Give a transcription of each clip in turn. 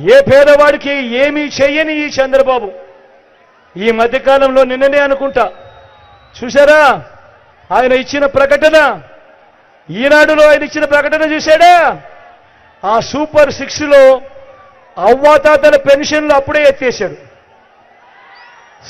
ఏ పేదవాడికి ఏమీ చేయని ఈ చంద్రబాబు. ఈ మధ్యకాలంలో నిన్ననే అనుకుంటా. చూశారా? ఆయన ఇచ్చిన ప్రకటన. ఈనాడులో ఆయన ఇచ్చిన ప్రకటన చూశాడా? ఆ సూపర్ సిక్స్లో అవ్వాతాతల పెన్షన్లు అప్పుడే ఎత్తేశాడు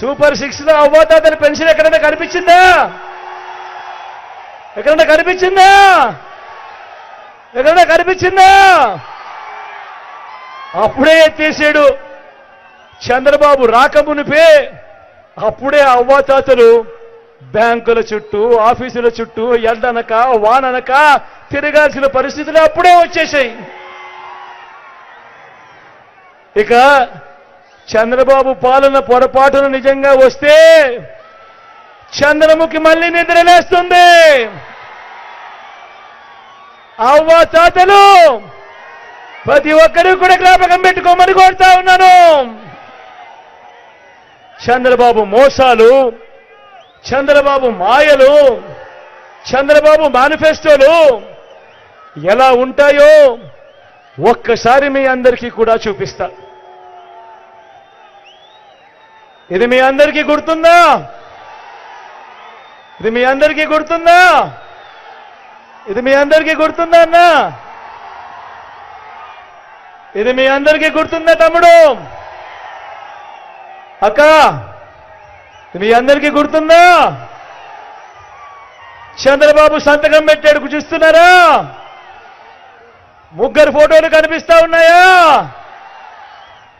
సూపర్ సిక్స్లో అవ్వాతాతల పెన్షన్ ఎక్కడైనా కనిపించిందా? ఎక్కడైనా కనిపించిందా? ఎక్కడైనా కనిపించిందా? అప్పుడే ఎత్తేసాడు చంద్రబాబు రాకమునిపే అప్పుడే అవ్వాతాతలు బ్యాంకుల చుట్టూ ఆఫీసుల చుట్టూ ఎండనక వాననక తిరగాల్సిన పరిస్థితులు అప్పుడే వచ్చేసాయి ఇక చంద్రబాబు పాలన పొరపాటున నిజంగా వస్తే చంద్రముఖి మళ్ళీ నిద్రలేస్తుంది అవ్వ తాతలు ప్రతి ఒక్కరూ కూడా జ్ఞాపకం పెట్టుకోమని కోరుతా ఉన్నాను. చంద్రబాబు మోసాలు చంద్రబాబు మాయలు చంద్రబాబు మేనిఫెస్టోలు ఎలా ఉంటాయో ఒక్కసారి మీ అందరికీ కూడా చూపిస్తా. ఇది మీ అందరికీ గుర్తుందా? ఇది మీ అందరికీ గుర్తుందా? ఇది మీ అందరికీ గుర్తుందా అన్నా? ఇది మీ అందరికీ గుర్తుందా తమ్ముడు. అక్క ఇది మీ అందరికీ గుర్తుందా? చంద్రబాబు సంతకం పెట్టాడు చూస్తున్నారా ముగ్గురు ఫోటోలు కనిపిస్తా ఉన్నాయా?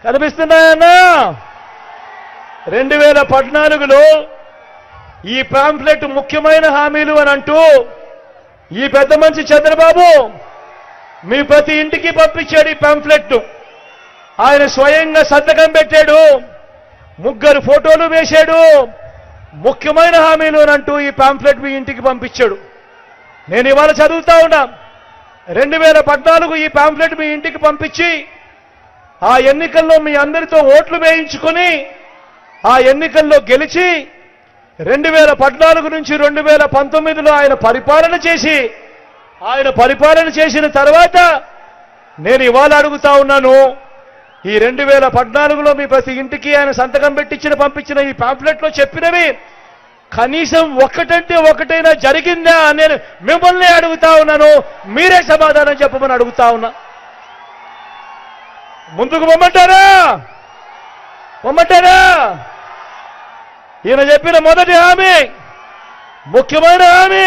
కనిపిస్తున్నాయన్నా రెండు వేల పద్నాలుగులో ఈ పాంప్లెట్ ముఖ్యమైన హామీలు అని అంటూ ఈ పెద్ద మనిషి చంద్రబాబు మీ ప్రతి ఇంటికి పంపించాడు ఈ పాంఫ్లెట్ ఆయన స్వయంగా సంతకం పెట్టాడు. ముగ్గురు ఫోటోలు వేశాడు. ముఖ్యమైన హామీలు అంటూ ఈ పాంఫ్లెట్ మీ ఇంటికి పంపించాడు. నేను ఇవాళ చదువుతా ఉన్నా. రెండు వేల పద్నాలుగు ఈ పాంఫ్లెట్ మీ ఇంటికి పంపించి ఆ ఎన్నికల్లో మీ అందరితో ఓట్లు వేయించుకొని ఆ ఎన్నికల్లో గెలిచి రెండు వేల పద్నాలుగు నుంచి రెండు వేల పంతొమ్మిదిలో ఆయన పరిపాలన చేసి ఆయన పరిపాలన చేసిన తర్వాత నేను ఇవాళ అడుగుతా ఉన్నాను ఈ రెండు వేల పద్నాలుగులో మీ ప్రతి ఇంటికి ఆయన సంతకం పెట్టించిన పంపించిన ఈ పాంప్లెట్లో చెప్పినవి కనీసం ఒకటంటే ఒకటైనా జరిగిందా నేను మిమ్మల్ని అడుగుతా ఉన్నాను. మీరే సమాధానం చెప్పమని అడుగుతా ఉన్నా. ముందుకు పొమ్మంటారా? పొమ్మంటారా? ఈయన చెప్పిన మొదటి హామీ ముఖ్యమైన హామీ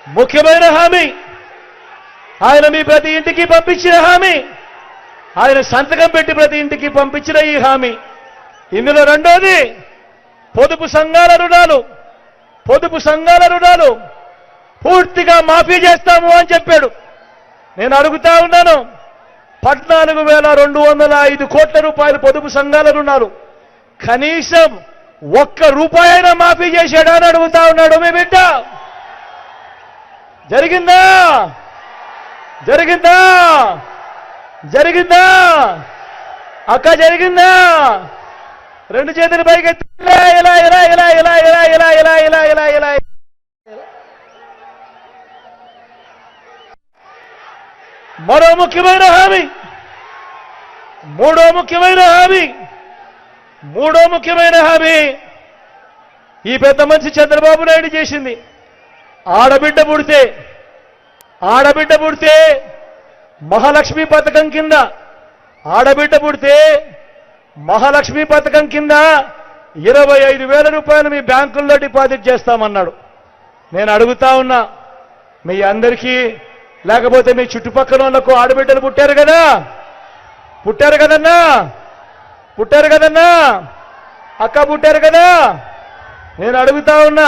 ముఖ్యమైన హామీ. ఆయన మీ ప్రతి ఇంటికి పంపించిన హామీ. ఆయన సంతకం పెట్టి ప్రతి ఇంటికి పంపించిన ఈ హామీ. ఇందులో రెండోది పొదుపు సంఘాల రుణాలు. పొదుపు సంఘాల రుణాలు పూర్తిగా మాఫీ చేస్తాము అని చెప్పాడు. నేను అడుగుతా ఉన్నాను పద్నాలుగు వేల రెండు వందల ఐదు కోట్ల రూపాయలు పొదుపు సంఘాల రుణాలు. కనీసం ఒక్క రూపాయైనా మాఫీ చేశాడా అని అడుగుతా ఉన్నాడు మీ బిడ్డ. జరిగిందా జరిగిందా జరిగిందా అక్క జరిగిందా రెండు చేతులు పైకి ఇలా ఇలా ఇలా ఇలా ఇలా ఇలా ఇలా ఇలా ఇలా ఇలా ఇలా మరో ముఖ్యమైన హామీ మూడో ముఖ్యమైన హామీ మూడో ముఖ్యమైన హామీ ఈ పెద్ద మనిషి చంద్రబాబు నాయుడు చేసింది ఆడబిడ్డ పుడితే ఆడబిడ్డ పుడితే మహాలక్ష్మి పథకం కింద ఆడబిడ్డ పుడితే మహాలక్ష్మి పథకం కింద ఇరవై ఐదు వేల రూపాయలు మీ బ్యాంకుల్లో డిపాజిట్ చేస్తామన్నాడు. నేను అడుగుతా ఉన్నా మీ అందరికీ లేకపోతే మీ చుట్టుపక్కల వాళ్ళకు ఆడబిడ్డలు పుట్టారు కదా? పుట్టారు కదన్నా? పుట్టారు కదన్నా? అక్క పుట్టారు కదా? నేను అడుగుతా ఉన్నా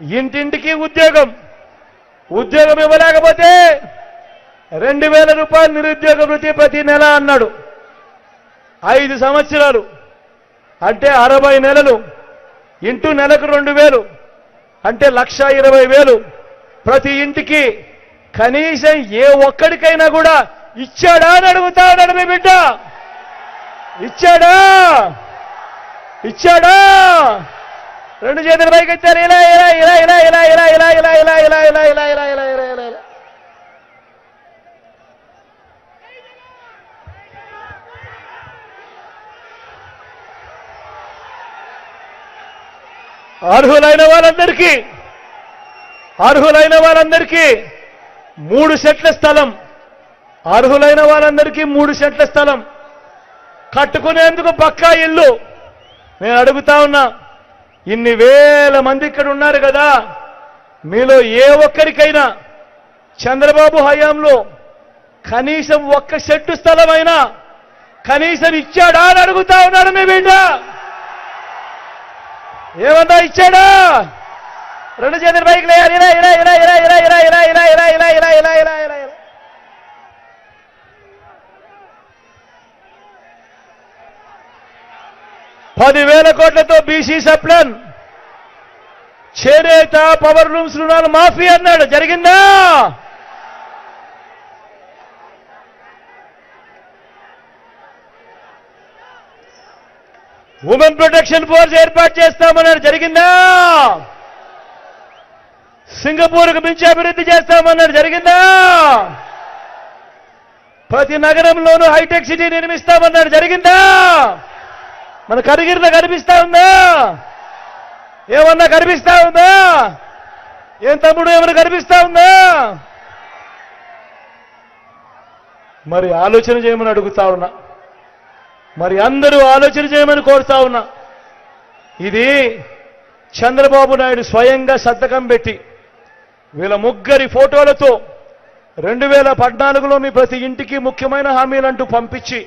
ఇంటింటికి ఉద్యోగం. ఉద్యోగం ఇవ్వలేకపోతే రెండు వేల రూపాయలు నిరుద్యోగ వృత్తి ప్రతి నెల అన్నాడు. ఐదు సంవత్సరాలు. అంటే అరవై నెలలు. ఇంటూ నెలకు రెండు వేలు. అంటే లక్ష ఇరవై వేలు. ప్రతి ఇంటికి కనీసం ఏ ఒక్కడికైనా కూడా ఇచ్చాడా అని అడుగుతా మీ బిడ్డ. ఇచ్చాడా? ఇచ్చాడా? రెండు చేతుల పైకి వచ్చారు ఇలా ఇలా ఇలా ఇలా ఇలా ఇలా ఇలా ఇలా ఇలా ఇలా ఇలా ఇలా ఇలా ఇలా ఇలా ఇలా ఇలా అర్హులైన వాళ్ళందరికీ అర్హులైన వాళ్ళందరికీ మూడు సెట్ల స్థలం అర్హులైన వాళ్ళందరికీ మూడు సెట్ల స్థలం కట్టుకునేందుకు పక్కా ఇల్లు నేను అడుగుతా ఉన్నా ఇన్ని వేల మంది ఇక్కడ ఉన్నారు కదా మీలో ఏ ఒక్కరికైనా చంద్రబాబు హయాంలో కనీసం ఒక్క సెట్టు స్థలమైనా కనీసం ఇచ్చాడా అని అడుగుతా ఉన్నాడు మీ బిడ్డ ఏమన్నా ఇచ్చాడా రెండు చేతుల ఇరా ఇలా ఇలా ఇలా ఇలా ఇలా ఇలా ఇలా ఇలా ఇలా ఇలా ఇలా ఇలా ఇలా ఇలా ఇలా ఇలా పదివేల కోట్లతో బీసీ సప్లన్. చేనేత పవర్ రూమ్స్ రుణాలు మాఫీ అన్నాడు. జరిగిందా? ఉమెన్ ప్రొటెక్షన్ ఫోర్స్ ఏర్పాటు చేస్తామన్నారు జరిగిందా? సింగపూర్కు మించి అభివృద్ధి చేస్తామన్నారు జరిగిందా? ప్రతి నగరంలోనూ హైటెక్ సిటీ నిర్మిస్తామన్నారు జరిగిందా? మన కరిగిరిన కనిపిస్తా ఉందా? ఏమన్నా కనిపిస్తా ఉందా? ఏం తమ్ముడు ఏమైనా కనిపిస్తా ఉందా? మరి ఆలోచన చేయమని అడుగుతా ఉన్నా. మరి అందరూ ఆలోచన చేయమని కోరుతా ఉన్నా. ఇది చంద్రబాబు నాయుడు స్వయంగా సంతకం పెట్టి వీళ్ళ ముగ్గురి ఫోటోలతో రెండు వేల పద్నాలుగులో మీ ప్రతి ఇంటికి ముఖ్యమైన హామీలంటూ పంపించి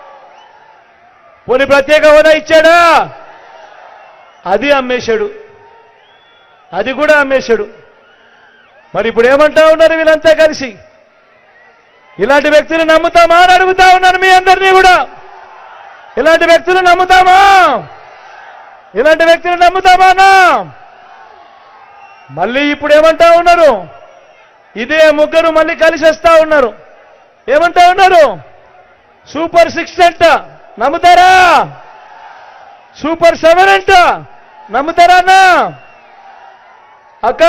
పోనీ ప్రత్యేక హోదా ఇచ్చాడా? అది అమ్మేశాడు. అది కూడా అమ్మేశాడు. మరి ఇప్పుడు ఏమంటా ఉన్నారు వీళ్ళంతా కలిసి? ఇలాంటి వ్యక్తులు నమ్ముతామా అని అడుగుతా ఉన్నాను మీ అందరినీ కూడా. ఇలాంటి వ్యక్తులు నమ్ముతామా? ఇలాంటి వ్యక్తులు నమ్ముతామానా మళ్ళీ ఇప్పుడు ఏమంటా ఉన్నారు? ఇదే ముగ్గురు మళ్ళీ కలిసి వస్తా ఉన్నారు. ఏమంటా ఉన్నారు? సూపర్ సిక్స్ అంట నమ్ముతారా? సూపర్ సెవెన్ అంట. నమ్ముతారా అన్న? అక్క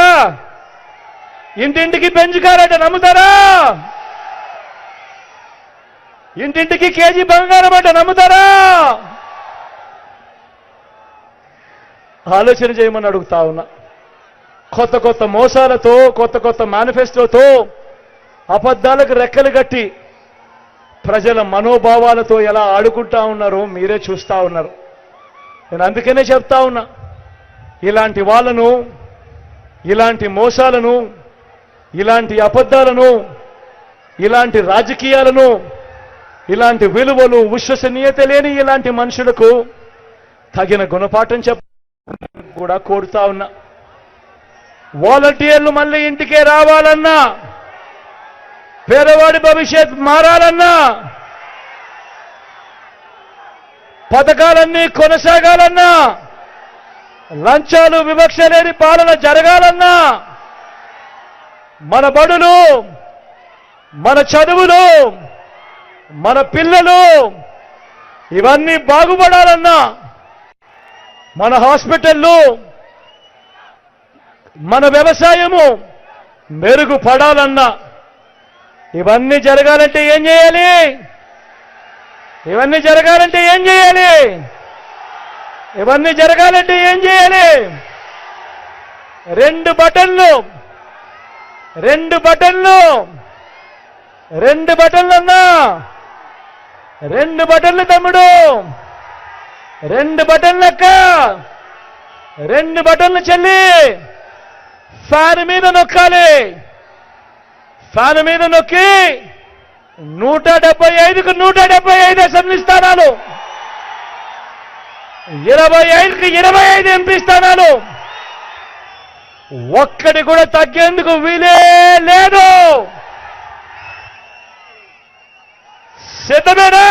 ఇంటింటికి పెంచుకారట నమ్ముతారా? ఇంటింటికి కేజీ బంగారం అంట నమ్ముతారా? ఆలోచన చేయమని అడుగుతా ఉన్నా. కొత్త కొత్త మోసాలతో కొత్త కొత్త మేనిఫెస్టోతో అబద్ధాలకు రెక్కలు కట్టి ప్రజల మనోభావాలతో ఎలా ఆడుకుంటా ఉన్నారో మీరే చూస్తా ఉన్నారు. నేను అందుకనే చెప్తా ఉన్నా ఇలాంటి వాళ్ళను ఇలాంటి మోసాలను ఇలాంటి అబద్ధాలను ఇలాంటి రాజకీయాలను ఇలాంటి విలువలు విశ్వసనీయత లేని ఇలాంటి మనుషులకు తగిన గుణపాఠం చెప్ప కూడా కోరుతా ఉన్నా. వాలంటీర్లు మళ్ళీ ఇంటికే రావాలన్నా పేదవాడి భవిష్యత్ మారాలన్నా పథకాలన్నీ కొనసాగాలన్నా లంచాలు వివక్ష లేని పాలన జరగాలన్నా మన బడులు మన చదువులు మన పిల్లలు ఇవన్నీ బాగుపడాలన్నా మన హాస్పిటళ్ళు మన వ్యవసాయము మెరుగుపడాలన్నా. ఇవన్నీ జరగాలంటే ఏం చేయాలి? ఇవన్నీ జరగాలంటే ఏం చేయాలి? ఇవన్నీ జరగాలంటే ఏం చేయాలి? రెండు బటన్లు రెండు బటన్లు రెండు బటన్లు అన్నా రెండు బటన్లు తమ్ముడు రెండు బటన్లు అక్క రెండు బటన్లు చెల్లి సారి మీద నొక్కాలి. ఫ్యాన్ మీద నొక్కి నూట డెబ్బై ఐదుకు నూట డెబ్బై ఐదు అసెంబ్లీ స్థానాలు. ఇరవై ఐదుకి ఇరవై ఐదు ఎంపీ స్థానాలు. ఒక్కటి కూడా తగ్గేందుకు వీలే లేదు. సిద్ధమేనా?